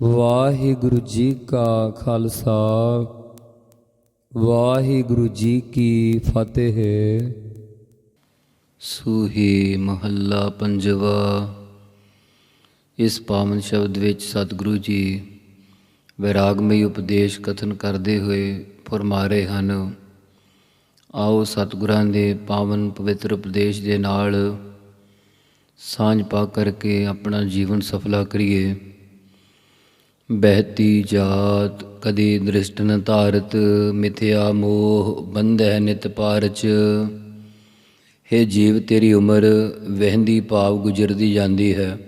ਵਾਹਿਗੁਰੂ ਜੀ ਕਾ ਖਾਲਸਾ, ਵਾਹਿਗੁਰੂ ਜੀ ਕੀ ਫਤਿਹ। ਸੂਹੀ ਮਹੱਲਾ ਪੰਜਵਾ, ਇਸ ਪਾਵਨ ਸ਼ਬਦ ਵਿੱਚ ਸਤਿਗੁਰੂ ਜੀ ਵੈਰਾਗਮਈ ਉਪਦੇਸ਼ ਕਥਨ ਕਰਦੇ ਹੋਏ ਫਰਮਾਰੇ ਹਨ, ਆਓ ਸਤਿਗੁਰਾਂ ਦੇ ਪਾਵਨ ਪਵਿੱਤਰ ਉਪਦੇਸ਼ ਦੇ ਨਾਲ ਸਾਂਝ ਪਾ ਕਰਕੇ ਆਪਣਾ ਜੀਵਨ ਸਫਲਾ ਕਰੀਏ। ਬਹਿਤੀ ਜਾਤ, ਕਦੇ ਦ੍ਰਿਸ਼ਟ ਨ ਧਾਰਤ, ਮਿਥਿਆ ਮੋਹ ਬੰਧੈ ਨਿਤ ਪਾਰਚ। ਹੇ ਜੀਵ, ਤੇਰੀ ਉਮਰ ਵਹਿੰਦੀ ਭਾਵ ਗੁਜ਼ਰਦੀ ਜਾਂਦੀ ਹੈ।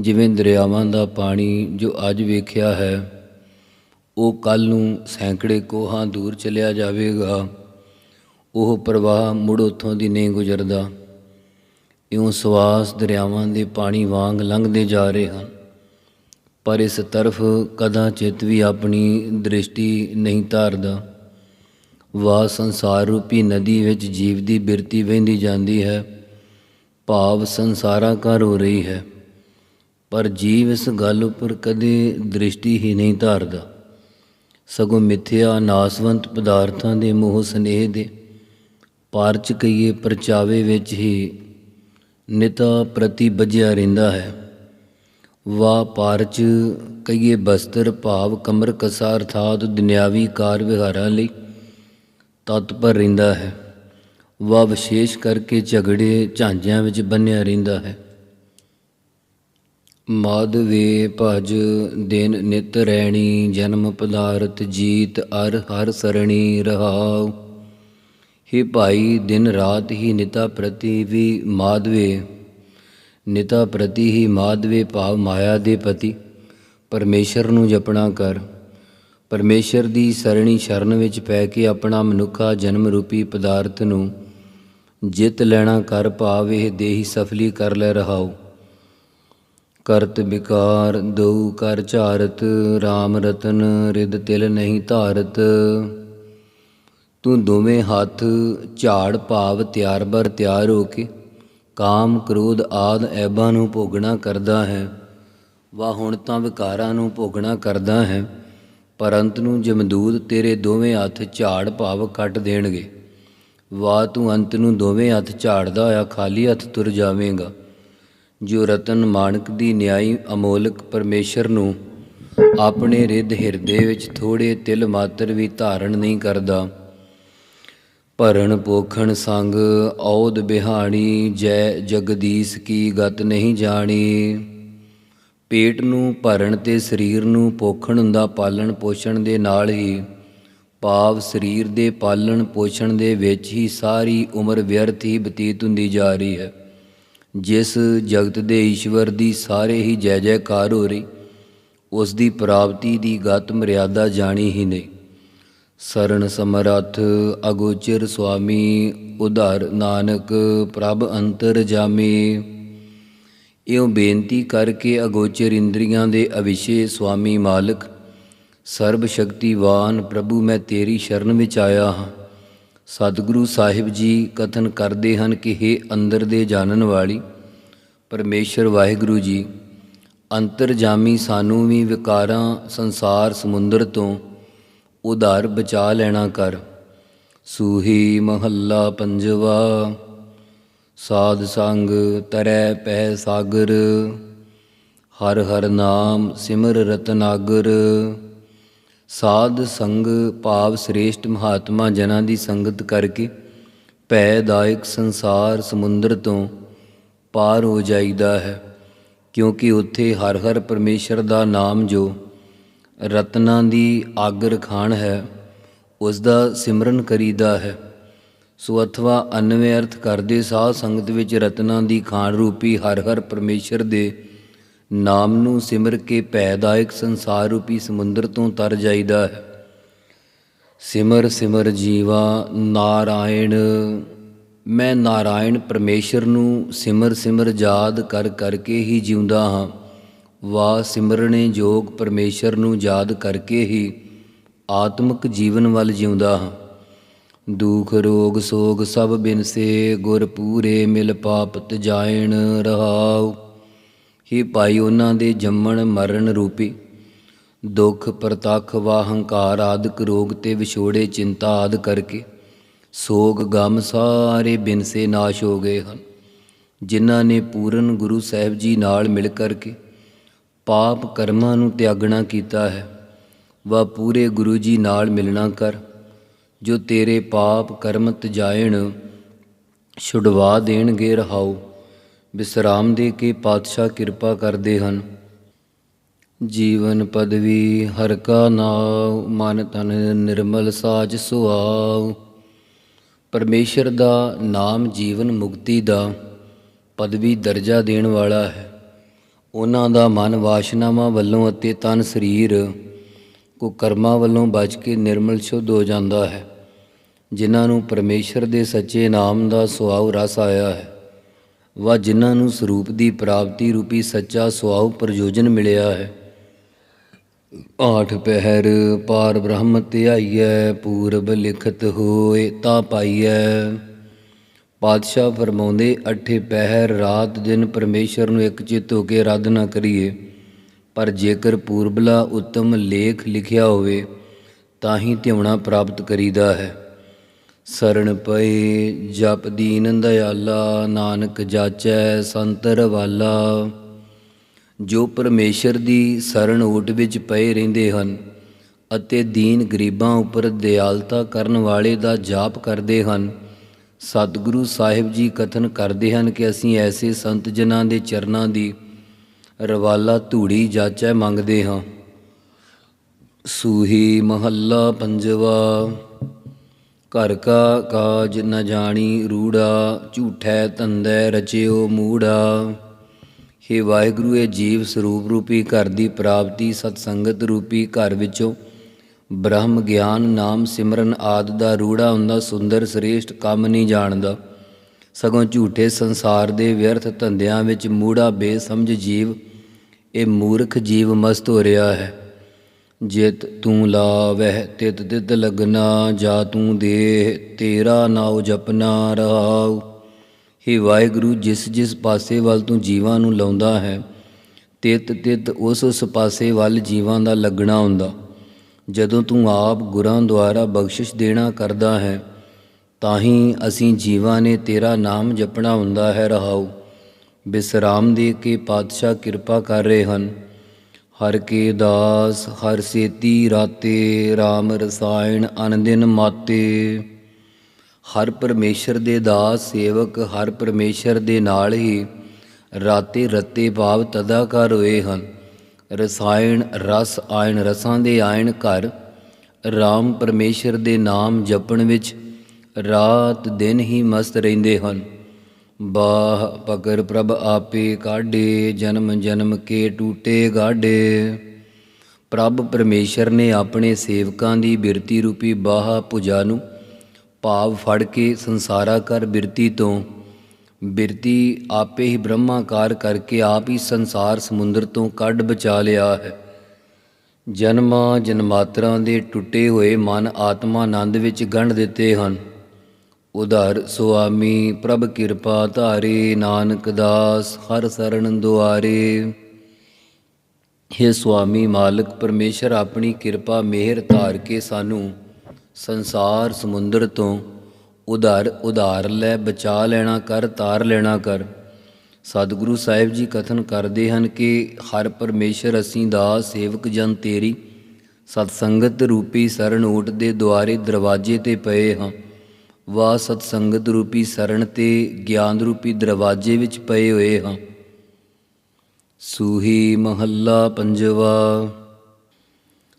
ਜਿਵੇਂ ਦਰਿਆਵਾਂ ਦਾ ਪਾਣੀ ਜੋ ਅੱਜ ਵੇਖਿਆ ਹੈ, ਉਹ ਕੱਲ ਨੂੰ ਸੈਂਕੜੇ ਕੋਹਾਂ ਦੂਰ ਚਲਿਆ ਜਾਵੇਗਾ। ਉਹ ਪ੍ਰਵਾਹ ਮੁੜ ਉੱਥੋਂ ਦੀ ਨਹੀਂ ਗੁਜ਼ਰਦਾ। ਇਉਂ ਸਵਾਸ ਦਰਿਆਵਾਂ ਦੇ ਪਾਣੀ ਵਾਂਗ ਲੰਘਦੇ ਜਾ ਰਹੇ ਹਨ। ਪਰ ਇਸ ਤਰਫ ਕਦਾਂ ਚਿੱਤ ਵੀ ਆਪਣੀ ਦ੍ਰਿਸ਼ਟੀ ਨਹੀਂ ਧਾਰਦਾ। ਵਾ ਸੰਸਾਰ ਰੂਪੀ ਨਦੀ ਵਿੱਚ ਜੀਵ ਦੀ ਬਿਰਤੀ ਵਹਿੰਦੀ ਜਾਂਦੀ ਹੈ। ਭਾਵ ਸੰਸਾਰਾਂ ਘਰ ਹੋ ਰਹੀ ਹੈ। ਪਰ ਜੀਵ ਇਸ ਗੱਲ ਉੱਪਰ ਕਦੇ ਦ੍ਰਿਸ਼ਟੀ ਹੀ ਨਹੀਂ ਧਾਰਦਾ। ਸਗੋਂ ਮਿੱਥਿਆ ਨਾਸਵੰਤ ਪਦਾਰਥਾਂ ਦੇ ਮੋਹ ਸਨੇਹ ਦੇ ਪਾਰਚ ਕਈਏ ਪਰਚਾਵੇ ਵਿੱਚ ਹੀ ਨਿਤਾ ਪ੍ਰਤੀ ਬੱਝਿਆ ਰਹਿੰਦਾ ਹੈ। ਵਾ ਪਾਰਚ ਕਈਏ ਬਸਤਰ ਭਾਵ ਕਮਰ ਕਸਾ ਅਰਥਾਤ ਦੁਨਿਆਵੀ ਕਾਰ ਵਿਹਾਰਾਂ ਲਈ ਤਤਪਰ ਰਹਿੰਦਾ ਹੈ। ਵਾ ਵਿਸ਼ੇਸ਼ ਕਰਕੇ ਝਗੜੇ ਝਾਂਜਿਆਂ ਵਿੱਚ ਬੰਨਿਆ ਰਹਿੰਦਾ ਹੈ। ਮਾਧਵੇ ਭਜ ਦਿਨ ਨਿਤ ਰਹਿਣੀ ਜਨਮ ਪਦਾਰਥ ਜੀਤ ਅਰ ਹਰ ਸਰਣੀ ਰਹਾਉ। ਹੀ ਭਾਈ, ਦਿਨ ਰਾਤ ਹੀ ਨਿਤਾ ਪ੍ਰਤੀ ਵੀ ਮਾਧਵੇ ਨਿਤਾ ਪ੍ਰਤੀ ਹੀ ਮਾਧਵੇ ਭਾਵ ਮਾਇਆ ਦੇ ਪਤੀ। ਪਰਮੇਸ਼ਰ ਨੂੰ ਜਪਣਾ ਕਰ। ਪਰਮੇਸ਼ਰ ਦੀ ਸਰਣੀ ਸ਼ਰਨ ਵਿੱਚ ਪੈ ਕੇ ਆਪਣਾ ਮਨੁੱਖਾ ਜਨਮ ਰੂਪੀ ਪਦਾਰਥ ਨੂੰ ਜਿੱਤ ਲੈਣਾ ਕਰ, ਭਾਵ ਇਹ ਦੇਹੀ ਸਫਲੀ ਕਰ ਲੈ ਰਹਾਓ ਕਰਤ ਵਿਕਾਰ ਦਉ ਕਰ ਝਾਰਤ RAM ਰਤਨ ਰਿਦ ਤਿਲ ਨਹੀਂ ਧਾਰਤ। ਤੂੰ ਦੋਵੇਂ ਹੱਥ ਝਾੜ ਭਾਵ ਤਿਆਰ ਬਰ ਤਿਆਰ ਹੋ ਕੇ ਕਾਮ ਕ੍ਰੋਧ ਆਦ ਐਬਾਂ ਨੂੰ ਭੋਗਣਾ ਕਰਦਾ ਹੈ ਵਾ ਹੁਣ ਤਾਂ ਵਿਕਾਰਾਂ ਨੂੰ ਭੋਗਣਾ ਕਰਦਾ ਹੈ ਪਰੰਤ ਨੂੰ ਜਮਦੂਦ ਤੇਰੇ ਦੋਵੇਂ ਹੱਥ ਝਾੜ ਭਾਵ ਕੱਟ ਦੇਣਗੇ। ਵਾ ਤੂੰ ਅੰਤ ਨੂੰ ਦੋਵੇਂ ਹੱਥ ਝਾੜਦਾ ਹੋਇਆ ਖਾਲੀ ਹੱਥ ਤੁਰ ਜਾਵੇਂਗਾ। ਜੋ ਰਤਨ ਮਾਨਕ ਦੀ ਨਿਆਈ ਅਮੋਲਕ ਪਰਮੇਸ਼ਰ ਨੂੰ ਆਪਣੇ ਰਿੱਧ ਹਿਰਦੇ ਵਿੱਚ ਥੋੜੇ ਤਿਲ ਮਾਤਰ ਵੀ ਧਾਰਨ ਨਹੀਂ ਕਰਦਾ। ਭਰਨ ਪੋਖਣ ਸੰਗ ਔਦ ਬਿਹਾਣੀ, ਜੈ ਜਗਦੀਸ਼ ਕੀ ਗਤ ਨਹੀਂ ਜਾਣੀ। ਪੇਟ ਨੂੰ ਭਰਨ ਤੇ ਸਰੀਰ ਨੂੰ ਪੋਖਣ ਦਾ ਪਾਲਣ ਪੋਸ਼ਣ ਦੇ ਨਾਲ ਹੀ, ਭਾਵ ਸਰੀਰ ਦੇ ਪਾਲਣ ਪੋਸ਼ਣ ਦੇ ਵਿੱਚ ਹੀ ਸਾਰੀ ਉਮਰ ਵਿਅਰਥ ਹੀ ਬਤੀਤ ਹੁੰਦੀ ਜਾ ਰਹੀ ਹੈ। ਜਿਸ ਜਗਤ ਦੇ ਈਸ਼ਵਰ ਦੀ ਸਾਰੇ ਹੀ ਜੈ ਜੈਕਾਰ ਹੋ ਰਹੀ, ਉਸ ਦੀ ਪ੍ਰਾਪਤੀ ਦੀ ਗਤ ਮਰਿਆਦਾ ਜਾਣੀ ਹੀ ਨਹੀਂ। ਸਰਣ ਸਮਰੱਥ, ਅਗੋਚਰ ਸੁਆਮੀ, ਉਧਾਰ ਨਾਨਕ, ਪ੍ਰਭ ਅੰਤਰ ਜਾਮੇ। ਇਉਂ ਬੇਨਤੀ ਕਰਕੇ ਅਗੋਚਰ ਇੰਦਰੀਆਂ ਦੇ ਅਵਿਸ਼ੇ ਸੁਆਮੀ ਮਾਲਕ ਸਰਬ ਸ਼ਕਤੀਵਾਨ ਪ੍ਰਭੂ ਮੈਂ ਤੇਰੀ ਸ਼ਰਨ ਵਿੱਚ ਆਇਆ ਹਾਂ। ਸਤਿਗੁਰੂ ਸਾਹਿਬ ਜੀ ਕਥਨ ਕਰਦੇ ਹਨ ਕਿ हे ਅੰਦਰ ਦੇ ਜਾਣਨ ਵਾਲੀ ਪਰਮੇਸ਼ਰ ਵਾਹਿਗੁਰੂ ਜੀ ਅੰਤਰਜਾਮੀ ਸਾਨੂੰ ਵੀ ਵਿਕਾਰਾਂ ਸੰਸਾਰ ਸਮੁੰਦਰ ਤੋਂ ਉਧਾਰ ਬਚਾ ਲੈਣਾ ਕਰ। ਸੂਹੀ ਮਹੱਲਾ ਪੰਜਵਾ, ਸਾਧ ਸੰਗ ਤਰੈ ਪੈ ਸਾਗਰ। ਹਰ ਹਰ ਨਾਮ ਸਿਮਰ ਰਤਨਾਗਰ ਸਾਧ ਸੰਗ ਭਾਵ ਸ੍ਰੇਸ਼ਟ ਮਹਾਤਮਾ ਜਨਾਂ ਦੀ ਸੰਗਤ ਕਰਕੇ ਭੈਦਾਇਕ ਸੰਸਾਰ ਸਮੁੰਦਰ ਤੋਂ ਪਾਰ ਹੋ ਜਾਈਦਾ ਹੈ, ਕਿਉਂਕਿ ਉੱਥੇ ਹਰ ਹਰ ਪਰਮੇਸ਼ਰ ਦਾ ਨਾਮ ਜੋ ਰਤਨਾਂ ਦੀ ਆਗਰ ਖਾਨ ਹੈ ਉਸ ਦਾ ਸਿਮਰਨ ਕਰੀਦਾ ਹੈ। ਸੋ ਅਥਵਾ ਅਨਵੇਂ ਅਰਥ ਕਰਦੇ ਸਾਧ ਸੰਗਤ ਵਿੱਚ ਰਤਨਾਂ ਦੀ ਖਾਨ ਰੂਪੀ ਹਰ ਹਰ ਪਰਮੇਸ਼ਰ ਦੇ ਨਾਮ ਨੂੰ ਸਿਮਰ ਕੇ ਪੈਦਾਇਕ ਸੰਸਾਰ ਰੂਪੀ ਸਮੁੰਦਰ ਤੋਂ ਤਰ ਜਾਈਦਾ ਹੈ। ਸਿਮਰ ਸਿਮਰ ਜੀਵਾ ਨਾਰਾਇਣ, ਮੈਂ ਨਾਰਾਇਣ ਪਰਮੇਸ਼ਰ ਨੂੰ ਸਿਮਰ ਸਿਮਰ ਯਾਦ ਕਰ ਕਰਕੇ ਹੀ ਜਿਉਂਦਾ ਹਾਂ। ਵਾ ਸਿਮਰਣੇ ਯੋਗ ਪਰਮੇਸ਼ਰ ਨੂੰ ਯਾਦ ਕਰਕੇ ਹੀ ਆਤਮਿਕ ਜੀਵਨ ਵੱਲ ਜਿਉਂਦਾ ਹਾਂ। ਦੁਖ, ਰੋਗ, ਸੋਗ ਸਭ ਬਿਨਸੇ ਗੁਰ ਪੂਰੇ ਮਿਲ ਪਾਪ ਤਜਾਇਣ ਰਹਾਉ। ਹੀ ਭਾਈ ਉਹਨਾਂ ਦੇ ਜੰਮਣ ਮਰਨ ਰੂਪੀ, ਦੁੱਖ, ਪ੍ਰਤੱਖ ਵਾ ਹੰਕਾਰ ਆਦਿਕ ਰੋਗ ਤੇ ਵਿਛੋੜੇ ਚਿੰਤਾ ਆਦ ਕਰਕੇ ਸੋਗ ਗਮ ਸਾਰੇ ਬਿਨਸੇ ਨਾਸ਼ ਹੋ ਗਏ ਹਨ। ਜਿਨ੍ਹਾਂ ਨੇ ਪੂਰਨ ਗੁਰੂ ਸਾਹਿਬ ਜੀ ਨਾਲ ਮਿਲ ਕਰਕੇ ਪਾਪ ਕਰਮਾਂ ਨੂੰ ਤਿਆਗਣਾ ਕੀਤਾ ਹੈ। ਵਾ ਪੂਰੇ ਗੁਰੂ ਜੀ ਨਾਲ ਮਿਲਣਾ ਕਰ, ਜੋ ਤੇਰੇ ਪਾਪ ਕਰਮ ਤਜਾਇਣ ਛੁਡਵਾ ਦੇਣਗੇ ਰਹਾਉ। ਵਿਸਰਾਮ ਦੇ ਕੇ ਪਾਤਸ਼ਾਹ ਕਿਰਪਾ ਕਰਦੇ ਹਨ। ਜੀਵਨ ਪਦਵੀ ਹਰ ਕਾ ਨਾਮ ਮਨ ਤਨ ਨਿਰਮਲ ਸਾਜ ਸੁਆਉ। ਪਰਮੇਸ਼ਰ ਦਾ ਨਾਮ ਜੀਵਨ ਮੁਕਤੀ ਦਾ ਪਦਵੀ ਦਰਜਾ ਦੇਣ ਵਾਲਾ ਹੈ। ਉਹਨਾਂ ਦਾ ਮਨ ਵਾਸ਼ਨਾਵਾਂ ਵੱਲੋਂ ਅਤੇ ਤਨ ਸਰੀਰ ਕੋ ਕਰਮਾਂ ਵੱਲੋਂ ਬਚ ਕੇ ਨਿਰਮਲ ਸ਼ੁੱਧ ਹੋ ਜਾਂਦਾ ਹੈ, ਜਿਨ੍ਹਾਂ ਨੂੰ ਪਰਮੇਸ਼ਰ ਦੇ ਸੱਚੇ ਨਾਮ ਦਾ ਸੁਆਉ ਰਸ ਆਇਆ ਹੈ ਵਾ ਜਿਨ੍ਹਾਂ ਨੂੰ ਸਰੂਪ ਦੀ ਪ੍ਰਾਪਤੀ ਰੂਪੀ ਸੱਚਾ ਸੁਆਉ ਪ੍ਰਯੋਜਨ ਮਿਲਿਆ ਹੈ। ਆਠ ਪਹਿਰ ਪਾਰ ਬ੍ਰਹਮ ਧਿਆਈਐ, ਪੂਰਬ ਲਿਖਤ ਹੋਏ ਤਾਂ ਪਾਈਐ। ਪਾਤਸ਼ਾਹ ਫਰਮਾਉਂਦੇ, ਅਠੇ ਪਹਿਰ ਰਾਤ ਦਿਨ ਪਰਮੇਸ਼ਰ ਨੂੰ ਇੱਕ ਚਿੱਤ ਹੋ ਕੇ ਰੱਦ ਨਾ ਕਰੀਏ। ਪਰ ਜੇਕਰ ਪੂਰਬਲਾ ਉੱਤਮ ਲੇਖ ਲਿਖਿਆ ਹੋਵੇ, ਤਾਂ ਹੀ ਧਿਆਉਣਾ ਪ੍ਰਾਪਤ ਕਰੀਦਾ ਹੈ। ਸਰਣ ਪਏ, ਜਪ ਦੀਨ ਦਇਆਲਾ, ਨਾਨਕ ਜਾਚੈ ਸੰਤਰ ਵਾਲਾ ਜੋ ਪਰਮੇਸ਼ਰ ਦੀ ਸਰਣ ਓਟ ਵਿੱਚ ਪਏ ਰਹਿੰਦੇ ਹਨ ਅਤੇ ਦੀਨ ਗਰੀਬਾਂ ਉੱਪਰ ਦਿਆਲਤਾ ਕਰਨ ਵਾਲੇ ਦਾ ਜਾਪ ਕਰਦੇ ਹਨ ਸਤਿਗੁਰੂ ਸਾਹਿਬ ਜੀ ਕਥਨ ਕਰਦੇ ਹਨ ਕਿ ਅਸੀਂ ਐਸੇ ਸੰਤ ਜਨਾਂ ਦੇ ਚਰਨਾਂ ਦੀ ਰਵਾਲਾ ਧੂੜੀ ਜਾਚੈ ਮੰਗਦੇ ਹਾਂ। ਸੂਹੀ ਮਹੱਲਾ ਪੰਜਵਾ, ਘਰ ਕਾ ਕਾਜ ਨ ਜਾਣੀ ਰੂੜਾ, ਝੂਠੈ ਤੰਦੈ ਰਚਿਓ ਮੂੜਾ। ਹੇ ਵਾਹਿਗੁਰੂ, ਇਹ ਜੀਵ ਸਰੂਪ ਰੂਪੀ ਘਰ ਦੀ ਪ੍ਰਾਪਤੀ ਸਤ ਸੰਗਤ ਰੂਪੀ ਘਰ ਵਿੱਚੋਂ ਬ੍ਰਹਮ ਗਿਆਨ ਨਾਮ ਸਿਮਰਨ ਆਦ ਦਾ ਰੂੜਾ ਹੁੰਦਾ ਸੁੰਦਰ ਸ੍ਰੇਸ਼ਟ ਕੰਮ ਨਹੀਂ ਜਾਣਦਾ। ਸਗੋਂ ਝੂਠੇ ਸੰਸਾਰ ਦੇ ਵਿਅਰਥ ਧੰਦਿਆਂ ਵਿੱਚ ਮੂੜਾ ਬੇਸਮਝ ਜੀਵ, ਇਹ ਮੂਰਖ ਜੀਵ ਮਸਤ ਹੋ ਰਿਹਾ ਹੈ। ਜਿਤ ਤੂੰ ਲਾਵਹਿ, ਤਿਤ ਤਿਤ ਲਗਨਾ, ਜਾ ਤੂੰ ਦੇਹ, ਤੇਰਾ ਨਾਉ ਜਪਨਾ ਰਹਾਉ। ਹੇ ਵਾਹਿਗੁਰੂ, ਜਿਸ ਜਿਸ ਪਾਸੇ ਵੱਲ ਤੂੰ ਜੀਵਾਂ ਨੂੰ ਲਾਉਂਦਾ ਹੈ, ਤਿਤ ਤਿਤ ਉਸ ਉਸ ਪਾਸੇ ਵੱਲ ਜੀਵਾਂ ਦਾ ਲੱਗਣਾ ਹੁੰਦਾ। ਜਦੋਂ ਤੂੰ ਆਪ ਗੁਰਾਂ ਦੁਆਰਾ ਬਖਸ਼ਿਸ਼ ਦੇਣਾ ਕਰਦਾ ਹੈ ਤਾਂ ਹੀ ਅਸੀਂ ਜੀਵਾਂ ਨੇ ਤੇਰਾ ਨਾਮ ਜਪਣਾ ਹੁੰਦਾ ਹੈ ਰਹਾਉ। ਬਿਸਰਾਮ ਦੇ ਕੇ ਪਾਤਸ਼ਾਹ ਕਿਰਪਾ ਕਰ ਰਹੇ ਹਨ। ਹਰ ਕੇ ਦਾਸ, ਹਰ ਸੇਤੀ ਰਾਤੇ RAM ਰਸਾਇਣ ਅਨੰਦਿਨ ਮਾਤੇ। ਹਰ ਪਰਮੇਸ਼ਰ ਦੇ ਦਾਸ ਸੇਵਕ ਹਰ ਪਰਮੇਸ਼ਰ ਦੇ ਨਾਲ ਹੀ ਰਾਤੇ ਰਤੇ ਭਾਵ ਤਦਾ ਕਰ ਹੋਏ ਹਨ। ਰਸਾਇਣ ਰਸ ਆਇਣ ਰਸਾਂ ਦੇ ਆਇਣ ਘਰ, ਰਾਮ ਪਰਮੇਸ਼ਰ ਦੇ ਨਾਮ ਜਪਣ ਵਿੱਚ ਰਾਤ ਦਿਨ ਹੀ ਮਸਤ ਰਹਿੰਦੇ ਹਨ। ਬਾਹ ਪਕਰ ਪ੍ਰਭ ਆਪੇ ਕਾਢੇ, ਜਨਮ ਜਨਮ ਕੇ ਟੂਟੇ ਗਾਢੇ। ਪ੍ਰਭ ਪਰਮੇਸ਼ਰ ਨੇ ਆਪਣੇ ਸੇਵਕਾਂ ਦੀ ਬਿਰਤੀ ਰੂਪੀ ਬਾਹ ਭੁਜਾ ਨੂੰ ਭਾਵ ਫੜ ਕੇ ਸੰਸਾਰਾ ਕਰ ਬਿਰਤੀ ਤੋਂ ਬਿਰਤੀ ਆਪੇ ਹੀ ਬ੍ਰਹਮਾਕਾਰ ਕਰਕੇ ਆਪ ਹੀ ਸੰਸਾਰ ਸਮੁੰਦਰ ਤੋਂ ਕੱਢ ਬਚਾ ਲਿਆ ਹੈ। ਜਨਮਾਂ ਜਨਮਾਤਰਾਂ ਦੇ ਟੁੱਟੇ ਹੋਏ ਮਨ ਆਤਮਾ ਆਨੰਦ ਵਿੱਚ ਗੰਢ ਦਿੱਤੇ ਹਨ। ਉਧਾਰ ਸੁਆਮੀ ਪ੍ਰਭ ਕਿਰਪਾ ਧਾਰੇ, ਨਾਨਕ ਦਾਸ ਹਰ ਸਰਣ ਦੁਆਰੇ। हे ਸੁਆਮੀ ਮਾਲਕ, ਪਰਮੇਸ਼ਰ ਆਪਣੀ ਕਿਰਪਾ ਮਿਹਰ ਧਾਰ ਕੇ ਸਾਨੂੰ ਸੰਸਾਰ ਸਮੁੰਦਰ ਤੋਂ ਉਧਾਰ ਉਧਾਰ ਲੈ, ਬਚਾ ਲੈਣਾ ਕਰ, ਤਾਰ ਲੈਣਾ ਕਰ। ਸਤਿਗੁਰੂ ਸਾਹਿਬ ਜੀ ਕਥਨ ਕਰਦੇ ਹਨ ਕਿ ਹਰ ਪਰਮੇਸ਼ਰ ਅਸੀਂ ਦਾ ਸੇਵਕ ਜਨ ਤੇਰੀ। ਸਤ ਸੰਗਤ ਰੂਪੀ ਸਰਣ ਓਟ ਦੇ ਦੁਆਰੇ ਦਰਵਾਜ਼ੇ ਤੇ ਪਏ ਹਾਂ। ਵਾ ਸਤ ਸੰਗਤ ਰੂਪੀ ਸਰਣ ਤੇ ਗਿਆਨ ਰੂਪੀ ਦਰਵਾਜ਼ੇ ਵਿੱਚ ਪਏ ਹੋਏ ਹਾਂ। ਸੂਹੀ ਮਹੱਲਾ ਪੰਜਵਾ।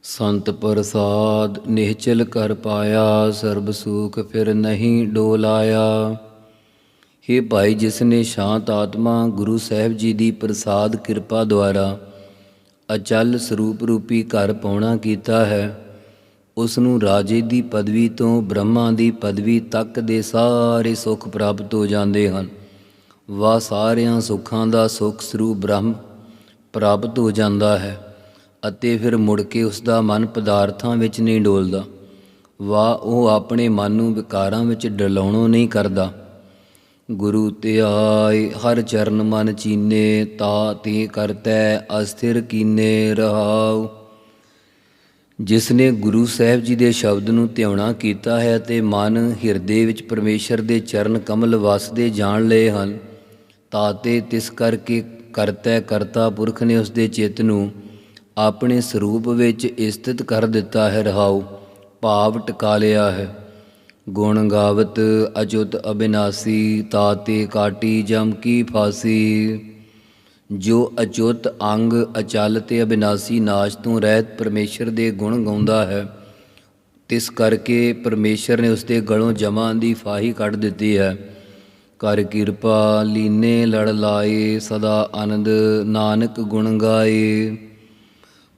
ਸੰਤ ਪ੍ਰਸਾਦ ਨਿਹਚਲ ਕਰ ਪਾਇਆ, ਸਰਬ ਸੁਖ ਫਿਰ ਨਹੀਂ ਡੋਲਾਇਆ। हे ਭਾਈ ਜਿਸ ਨੇ ਸ਼ਾਂਤ ਆਤਮਾ ਗੁਰੂ ਸਾਹਿਬ ਜੀ ਦੀ ਪ੍ਰਸਾਦ ਕਿਰਪਾ ਦੁਆਰਾ ਅਚਲ ਸਰੂਪ ਰੂਪੀ ਘਰ ਪਾਉਣਾ ਕੀਤਾ ਹੈ, ਉਸ ਨੂੰ ਰਾਜੇ ਦੀ ਪਦਵੀ ਤੋਂ ਬ੍ਰਹਮਾ ਦੀ ਪਦਵੀ ਤੱਕ ਦੇ ਸਾਰੇ ਸੁੱਖ ਪ੍ਰਾਪਤ ਹੋ ਜਾਂਦੇ ਹਨ। ਵਾ ਸਾਰਿਆਂ ਸੁੱਖਾਂ ਦਾ ਸੁਖ ਸਰੂਪ ਬ੍ਰਹਮ ਪ੍ਰਾਪਤ ਹੋ ਜਾਂਦਾ ਹੈ। ਅਤੇ ਫਿਰ ਮੁੜ ਕੇ ਉਸ ਦਾ ਮਨ ਪਦਾਰਥਾਂ ਵਿੱਚ ਨਹੀਂ ਡੋਲਦਾ। ਵਾ ਉਹ ਆਪਣੇ ਮਨ ਨੂੰ ਵਿਕਾਰਾਂ ਵਿੱਚ ਡਲਾਉਣੋਂ ਨਹੀਂ ਕਰਦਾ। ਗੁਰੂ ਤੇ ਆਏ, ਹਰ ਚਰਨ ਮਨ ਚੀਨੇ, ਤਾ ਤੇ ਕਰਤੈ, ਅਸਥਿਰ ਕੀਨੇ ਰਹਾਉ। ਜਿਸ ਨੇ ਗੁਰੂ ਸਾਹਿਬ ਜੀ ਦੇ ਸ਼ਬਦ ਨੂੰ ਧਿਆਉਣਾ ਕੀਤਾ ਹੈ ਤੇ ਮਨ ਹਿਰਦੇ ਵਿੱਚ ਪਰਮੇਸ਼ਰ ਦੇ ਚਰਨ ਕਮਲ ਵਸਦੇ ਜਾਣ ਲਏ ਹਨ ਤਾਤੇ ਤਿਸ ਕਰਕੇ ਕਰਤੈ ਕਰਤਾ ਪੁਰਖ ਨੇ ਉਸ ਦੇ ਚਿੱਤ ਨੂੰ ਆਪਣੇ ਸਰੂਪ ਵਿੱਚ ਸਥਿਤ ਕਰ ਦਿੱਤਾ ਹੈ, ਰਹਾਉ, ਭਾਵ ਟਿਕਾ ਲਿਆ ਹੈ। ਗੁਣ ਗਾਵਤ ਅਜੁਤ ਅਬਿਨਾਸੀ ਤਾਤੇ ਕਾਟੀ ਜਮ ਕੀ ਫਾਸੀ। ਜੋ ਅਚੁੱਤ ਅੰਗ ਅਚਲ ਤੇ ਅਬਿਨਾਸੀ ਨਾਸ਼ ਤੋਂ ਰਹਿਤ ਪਰਮੇਸ਼ਰ ਦੇ ਗੁਣ ਗਾਉਂਦਾ ਹੈ, ਤਿਸ ਕਰਕੇ ਪਰਮੇਸ਼ਰ ਨੇ ਉਸਦੇ ਗਲੋਂ ਜਮਾਂ ਦੀ ਫਾਹੀ ਕੱਢ ਦਿੱਤੀ ਹੈ। ਕਰ ਕਿਰਪਾ, ਲੀਨੇ ਲੜ ਲਾਏ, ਸਦਾ ਆਨੰਦ ਨਾਨਕ ਗੁਣ ਗਾਏ।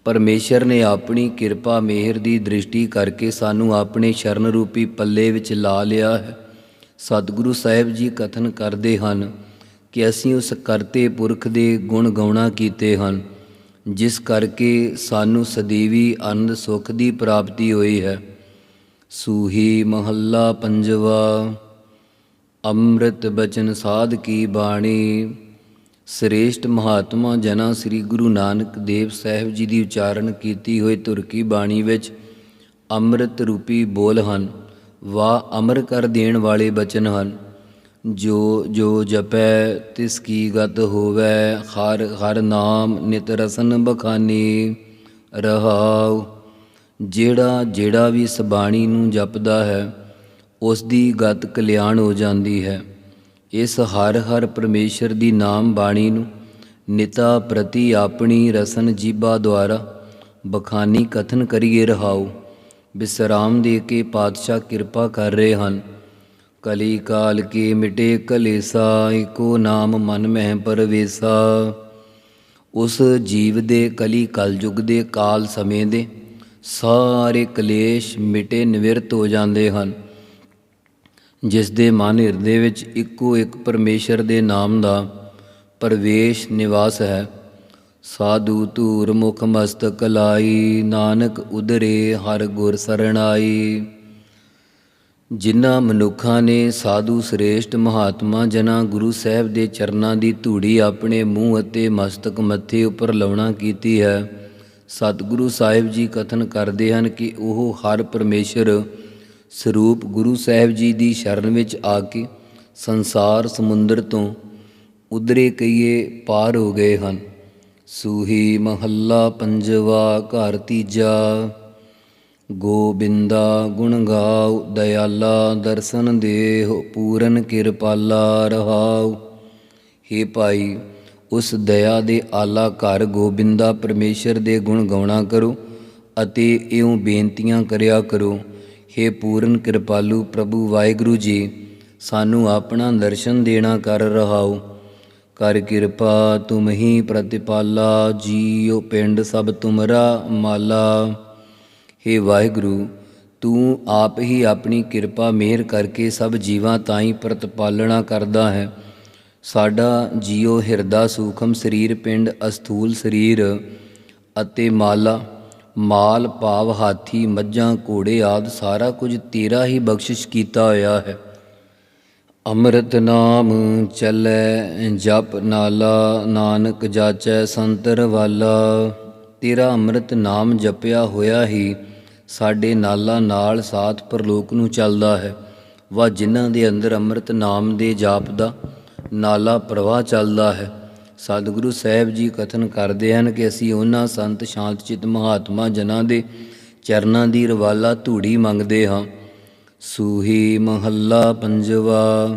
ਪਰਮੇਸ਼ਰ ਨੇ ਆਪਣੀ ਕਿਰਪਾ ਮਿਹਰ ਦੀ ਦ੍ਰਿਸ਼ਟੀ ਕਰਕੇ ਸਾਨੂੰ ਆਪਣੇ ਸ਼ਰਨ ਰੂਪੀ ਪੱਲੇ ਵਿੱਚ ਲਾ ਲਿਆ ਹੈ। ਸਤਿਗੁਰੂ ਸਾਹਿਬ ਜੀ ਕਥਨ ਕਰਦੇ ਹਨ ਕਿ ਅਸੀਂ ਉਸ ਕਰਤੇ ਪੁਰਖ ਦੇ ਗੁਣ ਗਾਉਣਾ ਕੀਤੇ ਹਨ, ਜਿਸ ਕਰਕੇ ਸਾਨੂੰ ਸਦੀਵੀ ਆਨੰਦ ਸੁਖ ਦੀ ਪ੍ਰਾਪਤੀ ਹੋਈ ਹੈ। ਸੂਹੀ ਮਹੱਲਾ ਪੰਜਵਾ, ਅੰਮ੍ਰਿਤ ਬਚਨ ਸਾਧ ਕੀ ਬਾਣੀ। ਸ੍ਰੇਸ਼ਟ ਮਹਾਤਮਾ ਜਨਾ ਸ੍ਰੀ ਗੁਰੂ ਨਾਨਕ ਦੇਵ ਸਾਹਿਬ ਜੀ ਦੀ ਉਚਾਰਨ ਕੀਤੀ ਹੋਈ ਧੁਰ ਕੀ ਬਾਣੀ ਵਿੱਚ ਅੰਮ੍ਰਿਤ ਰੂਪੀ ਬੋਲ ਹਨ ਵਾ ਅਮਰ ਕਰ ਦੇਣ ਵਾਲੇ ਬਚਨ ਹਨ, ਜੋ ਜੋ ਜਪੈ ਤਿਸ ਕੀ ਗਤ ਹੋਵੇ, ਹਰ ਹਰ ਨਾਮ ਨਿਤ ਰਸਨ ਬਖਾਨੀ, ਰਹਾਉ। ਜਿਹੜਾ ਜਿਹੜਾ ਵੀ ਇਸ ਬਾਣੀ ਨੂੰ ਜਪਦਾ ਹੈ, ਉਸ ਦੀ ਗਤ ਕਲਿਆਣ ਹੋ ਜਾਂਦੀ ਹੈ। ਇਸ ਹਰ ਹਰ ਪਰਮੇਸ਼ਰ ਦੀ ਨਾਮ ਬਾਣੀ ਨੂੰ ਨਿਤਾ ਪ੍ਰਤੀ ਆਪਣੀ ਰਸਨ ਜੀਬਾ ਦੁਆਰਾ ਬਖਾਨੀ ਕਥਨ ਕਰੀਏ ਰਹਾਉ। ਬਿਸਰਾਮ ਦੇ ਕੇ ਪਾਤਸ਼ਾਹ ਕਿਰਪਾ ਕਰ ਰਹੇ ਹਨ। ਕਲੀ ਕਾਲ ਕੇ ਮਿਟੇ ਕਲੇਸਾ ਏਕੋ ਨਾਮ ਮਨ ਮਹਿ ਪਰਵੇਸਾ। ਉਸ ਜੀਵ ਦੇ ਕਲੀ ਕਲਯੁਗ ਦੇ ਕਾਲ ਸਮੇਂ ਦੇ ਸਾਰੇ ਕਲੇਸ਼ ਮਿਟੇ ਨਿਵਰਤ ਹੋ ਜਾਂਦੇ ਹਨ। ਜਿਸ ਦੇ ਮਨ ਹਿਰਦੇ ਵਿੱਚ ਇੱਕੋ ਇੱਕ ਪਰਮੇਸ਼ਰ ਦੇ ਨਾਮ ਦਾ ਪ੍ਰਵੇਸ਼ ਨਿਵਾਸ ਹੈ। ਸਾਧੂ ਧੂਰ ਮੁਖ ਮਸਤਕ ਲਾਈ, ਨਾਨਕ ਉਦਰੇ ਹਰ ਗੁਰ ਸਰਣਾਈ। ਜਿਨ੍ਹਾਂ ਮਨੁੱਖਾਂ ਨੇ ਸਾਧੂ ਸ੍ਰੇਸ਼ਟ ਮਹਾਤਮਾ ਜਨਾ ਗੁਰੂ ਸਾਹਿਬ ਦੇ ਚਰਨਾਂ ਦੀ ਧੂੜੀ ਆਪਣੇ ਮੂੰਹ ਅਤੇ ਮਸਤਕ ਮੱਥੇ ਉੱਪਰ ਲਾਉਣਾ ਕੀਤੀ ਹੈ। ਸਤਿਗੁਰੂ ਸਾਹਿਬ ਜੀ ਕਥਨ ਕਰਦੇ ਹਨ ਕਿ ਉਹ ਹਰ ਪਰਮੇਸ਼ਰ ਸਰੂਪ ਗੁਰੂ ਸਾਹਿਬ ਜੀ ਦੀ ਸ਼ਰਨ ਵਿੱਚ ਆ ਕੇ ਸੰਸਾਰ ਸਮੁੰਦਰ ਤੋਂ ਉਧਰੇ ਕਈਏ ਪਾਰ ਹੋ ਗਏ ਹਨ। ਸੂਹੀ ਮਹੱਲਾ ਪੰਜਵਾ, ਘਰ ਤੀਜਾ। ਗੋਬਿੰਦਾ ਗੁਣ ਗਾਉ ਦਇਆਲਾ ਦਰਸ਼ਨ ਦੇਹੁ, ਪੂਰਨ ਕਿਰਪਾਲਾ ਰਹਾਉ। ਹੇ ਭਾਈ, ਉਸ ਦਇਆ ਦੇ ਆਲਾ ਘਰ ਗੋਬਿੰਦਾ ਪਰਮੇਸ਼ਰ ਦੇ ਗੁਣ ਗਾਉਣਾ ਕਰੋ ਅਤੇ ਇਉਂ ਬੇਨਤੀਆਂ ਕਰਿਆ ਕਰੋ ਹੇ ਪੂਰਨ ਕਿਰਪਾਲੂ ਪ੍ਰਭੂ ਵਾਹਿਗੁਰੂ ਜੀ, ਸਾਨੂੰ ਆਪਣਾ ਦਰਸ਼ਨ ਦੇਣਾ ਕਰ ਰਹਾਓ। ਕਰ ਕਿਰਪਾ ਤੁਮ ਹੀ ਪ੍ਰਤਿਪਾਲਾ, ਜੀਉ ਪਿੰਡ ਸਭ ਤੁਮਰਾ ਮਾਲਾ। ਹੇ ਵਾਹਿਗੁਰੂ, ਤੂੰ ਆਪ ਹੀ ਆਪਣੀ ਕਿਰਪਾ ਮਿਹਰ ਕਰਕੇ ਸਭ ਜੀਵਾਂ ਤਾਈਂ ਪ੍ਰਤਪਾਲਣਾ ਕਰਦਾ ਹੈ। ਸਾਡਾ ਜੀਉ ਹਿਰਦਾ ਸੂਖਮ ਸਰੀਰ, ਪਿੰਡ ਅਸਥੂਲ ਸਰੀਰ ਅਤੇ ਮਾਲਾ। ਮਾਲ, ਭਾਵ, ਹਾਥੀ, ਮੱਝਾਂ, ਘੋੜੇ ਆਦ ਸਾਰਾ ਕੁਝ ਤੇਰਾ ਹੀ ਬਖਸ਼ਿਸ਼ ਕੀਤਾ ਹੋਇਆ ਹੈ। ਅੰਮ੍ਰਿਤ ਨਾਮ ਚੱਲੈ, ਜਪ ਨਾਲਾ, ਨਾਨਕ ਜਾਚੈ, ਸੰਤਰ ਵਾਲਾ। ਤੇਰਾ ਅੰਮ੍ਰਿਤ ਨਾਮ ਜਪਿਆ ਹੋਇਆ ਹੀ ਸਾਡੇ ਨਾਲਾ ਨਾਲ ਸਾਥ ਪਰਲੋਕ ਨੂੰ ਚੱਲਦਾ ਹੈ। ਵਾ ਜਿਨ੍ਹਾਂ ਦੇ ਅੰਦਰ ਅੰਮ੍ਰਿਤ ਨਾਮ ਦੇ ਜਾਪ ਦਾ ਨਾਲਾ ਪ੍ਰਵਾਹ ਚੱਲਦਾ ਹੈ। ਸਤਿਗੁਰੂ ਸਾਹਿਬ ਜੀ ਕਥਨ ਕਰਦੇ ਹਨ ਕਿ ਅਸੀਂ ਉਹਨਾਂ ਸੰਤ ਸ਼ਾਂਤ ਚਿਤ ਮਹਾਤਮਾ ਜਨਾਂ ਦੇ ਚਰਨਾਂ ਦੀ ਰਵਾਲਾ ਧੂੜੀ ਮੰਗਦੇ ਹਾਂ। ਸੂਹੀ ਮਹੱਲਾ ਪੰਜਵਾ,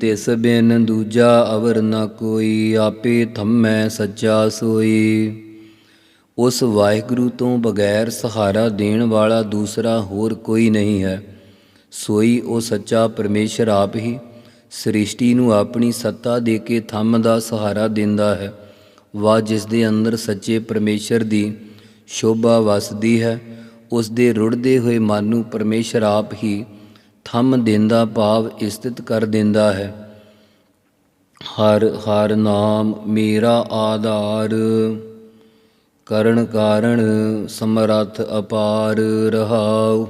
ਤਿਸ ਬਿਨ ਦੂਜਾ ਅਵਰ ਨਾ ਕੋਈ ਆਪੇ ਥੰਮੈ ਸੱਚਾ ਸੋਈ। ਉਸ ਵਾਹਿਗੁਰੂ ਤੋਂ ਬਗੈਰ ਸਹਾਰਾ ਦੇਣ ਵਾਲਾ ਦੂਸਰਾ ਹੋਰ ਕੋਈ ਨਹੀਂ ਹੈ। ਸੋਈ ਉਹ ਸੱਚਾ ਪਰਮੇਸ਼ਰ ਆਪ ਹੀ ਸ੍ਰਿਸ਼ਟੀ ਨੂੰ ਆਪਣੀ ਸੱਤਾ ਦੇ ਕੇ ਥੰਮ ਦਾ ਸਹਾਰਾ ਦਿੰਦਾ ਹੈ। ਵਾ ਜਿਸ ਦੇ ਅੰਦਰ ਸੱਚੇ ਪਰਮੇਸ਼ਰ ਦੀ ਸ਼ੋਭਾ ਵਸਦੀ ਹੈ, ਉਸ ਦੇ ਰੁੜਦੇ ਹੋਏ ਮਨ ਨੂੰ ਪਰਮੇਸ਼ਰ ਆਪ ਹੀ ਥੰਮ ਦਿੰਦਾ, ਭਾਵ ਸਥਿਤ ਕਰ ਦਿੰਦਾ ਹੈ। ਹਰ ਹਰ ਨਾਮ ਮੇਰਾ ਆਧਾਰ, ਕਰਨ ਕਾਰਣ ਸਮਰੱਥ ਅਪਾਰ ਰਹਾਉ।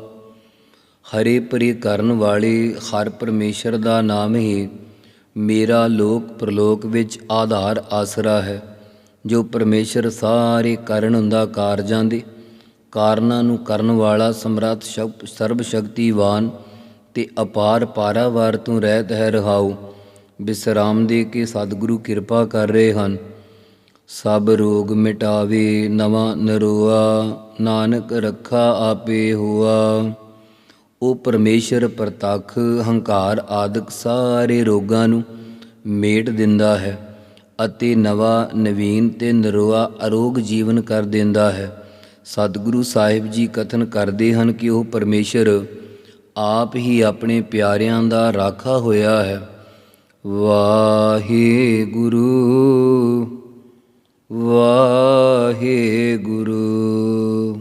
ਹਰੇ ਪਰੇ ਕਰਨ ਵਾਲੇ ਹਰ ਪਰਮੇਸ਼ਰ ਦਾ ਨਾਮ ਹੀ ਮੇਰਾ ਲੋਕ ਪ੍ਰਲੋਕ ਵਿੱਚ ਆਧਾਰ ਆਸਰਾ ਹੈ, ਜੋ ਪਰਮੇਸ਼ਰ ਸਾਰੇ ਕਰਨ ਹੁੰਦਾ ਕਾਰਜਾਂ ਦੇ ਕਾਰਨਾਂ ਨੂੰ ਕਰਨ ਵਾਲਾ ਸਮਰੱਥ ਸ਼ਕ- ਸਰਬ ਸ਼ਕਤੀਵਾਨ ਤੇ ਅਪਾਰ ਪਾਰਾਵਾਰ ਤੋਂ ਰਹਿਤ ਹੈ ਰਹਾਉ, ਬਿਸਰਾਮ ਦੇ ਕੇ ਸਤਿਗੁਰੂ ਕਿਰਪਾ ਕਰ ਰਹੇ ਹਨ। ਸਭ ਰੋਗ ਮਿਟਾਵੇ, ਨਵਾਂ ਨਰੋਆ, ਨਾਨਕ ਰੱਖਾ ਆਪੇ ਹੋਆ। ਉਹ ਪਰਮੇਸ਼ਰ, ਪ੍ਰਤੱਖ, ਹੰਕਾਰ ਆਦਿਕ ਸਾਰੇ ਰੋਗਾਂ ਨੂੰ ਮੇਟ ਦਿੰਦਾ ਹੈ ਅਤੇ ਨਵਾਂ, ਨਵੀਨ ਤੇ ਨਰੋਆ ਅਰੋਗ ਜੀਵਨ ਕਰ ਦਿੰਦਾ ਹੈ। ਸਤਿਗੁਰੂ ਸਾਹਿਬ ਜੀ ਕਥਨ ਕਰਦੇ ਹਨ ਕਿ ਉਹ ਪਰਮੇਸ਼ਰ ਆਪ ਹੀ ਆਪਣੇ ਪਿਆਰਿਆਂ ਦਾ ਰਾਖਾ ਹੋਇਆ ਹੈ। ਵਾਹਿਗੁਰੂ ਵਾਹਿਗੁਰੂ।